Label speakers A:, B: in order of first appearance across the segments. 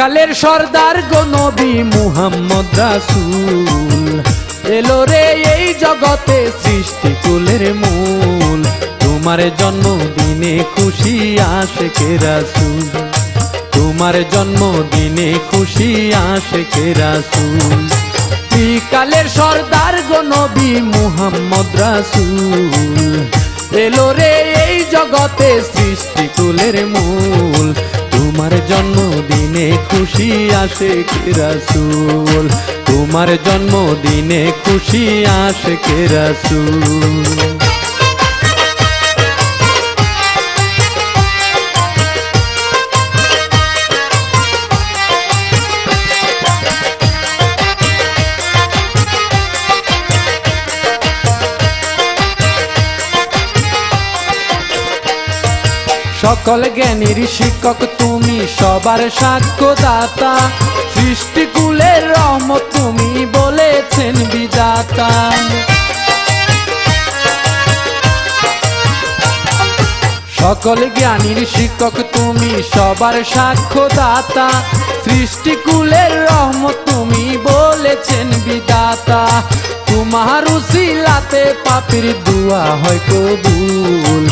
A: ত্রিকালের সর্দার গো নবী মুহাম্মদ রাসূল। এলো রে এই জগতে সৃষ্টি কুলের মূল। তোমার জন্মদিনে খুশি আসে কে রাসূল। তোমার জন্মদিনে খুশি আসে কে রাসূল ত্রিকালের সর্দার গো নবী মুহাম্মদ রাসূল। এলো রে এই জগতে সৃষ্টি কুলের মূল। তোমার জন্মদিনে খুশি আসে কেরাসুল। তোমার জন্মদিনে খুশি আসে কে রাসূল সকল জ্ঞানীর শিক্ষক তুমি, সবার সাক্ষ্যদাতা। সৃষ্টিকুলের রহমত তুমি বলেছেন বিদাতা সকল জ্ঞানীর শিক্ষক তুমি, সবার সাক্ষ্যদাতা। সৃষ্টিকুলের রহমত তুমি বলেছেন বিদাতা তোমার উসিলাতে পাপির দুয়া হয় কবুল।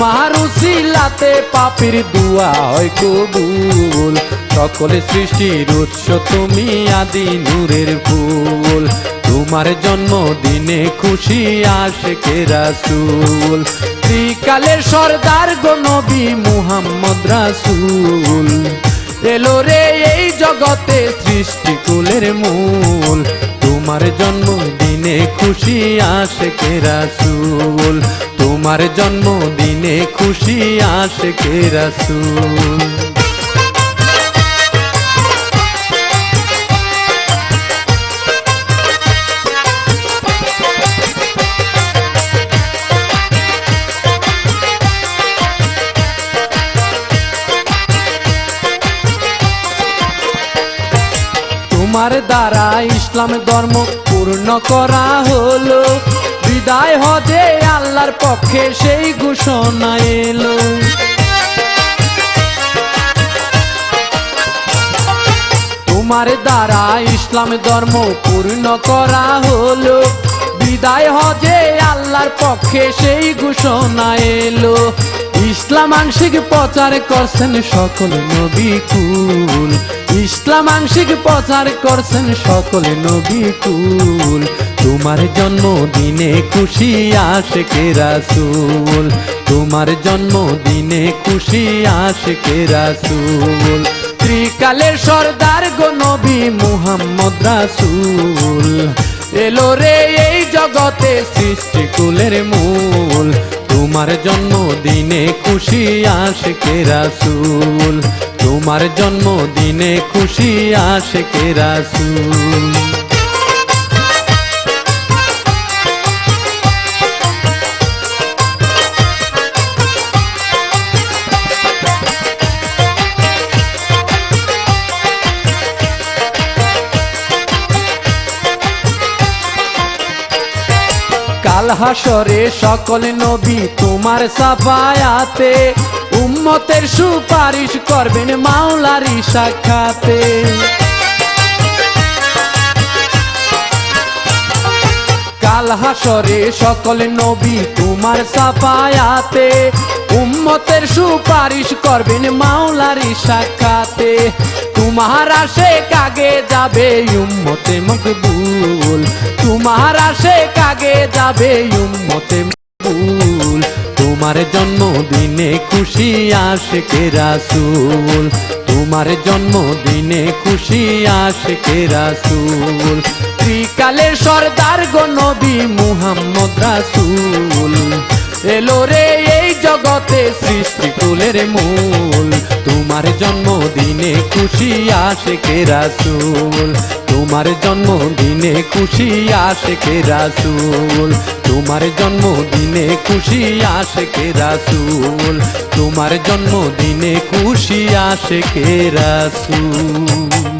A: তোমার উসিলাতে পাপির দুয়া হয় কবুল। সকল সৃষ্টির উৎস তুমি আদি নূরের ফুল। তোমার জন্মদিনে খুশি আসে কে রাসূল। ত্রিকালের সর্দার গো নবী মুহাম্মদ রাসূল। এলো রে এই জগতে সৃষ্টিকুলের মূল। তোমার জন্মদিনে খুশি আসে কে রাসূল। তোমার জন্মদিনে খুশি আসে কে রাসূল। ইসলাম ধর্ম পূর্ণ করা হলো। বিদায় হদে আল্লাহর পক্ষে সেই ঘোষণা এলো। তোমার দ্বারা ইসলাম ধর্ম পূর্ণ করা হলো। বিদায় হজে আল্লাহর পক্ষে সেই ঘোষণা এলো। ইসলাম আংশিক প্রচার করছেন সকল নবী কুল। ইসলাম আংশিক প্রচার করছেন সকল নবী কুল। তোমার জন্মদিনে খুশি আসে কে রাসূল। তোমার জন্মদিনে খুশি আসে কে রাসূল। ত্রিকালের সর্দার গো নবী মুহাম্মদ রাসূল। এলো রে এই জগতে সৃষ্টি কুলের মূল। তোমার জন্মদিনে খুশি আসে কে রাসূল। তোমার জন্মদিনে খুশি আসে কে কাল হাসরে সকল নবী তোমার সাফায়াতে উম্মতের সুপারিশ করবেন মাওলারি সাক্ষাতে কাল হাসরে সকল নবী তোমার সাফায়াতে উম্মতের সুপারিশ করবেন মাওলারি সাক্ষাতে তোমার আসে কাগে যাবে উম্মতে মকবুল। তোমার আসে কাগে যাবে উম্মতে তোমার জন্মদিনে খুশি আশকে রাসুল। তোমার জন্মদিনে খুশি আশকে রাসুল। ত্রিকালে সর্দার গো নবী মুহাম্মদ রাসুল। এলো রে এই জগতে সৃষ্টি কুলের মূল। তোমার জন্মদিনে খুশি আসে কে রাসুল। তোমার জন্মদিনে খুশি আসে কে রাসুল। তোমার জন্মদিনে খুশি আসে কে রাসুল। তোমার জন্মদিনে খুশি আসে কে রাসূল।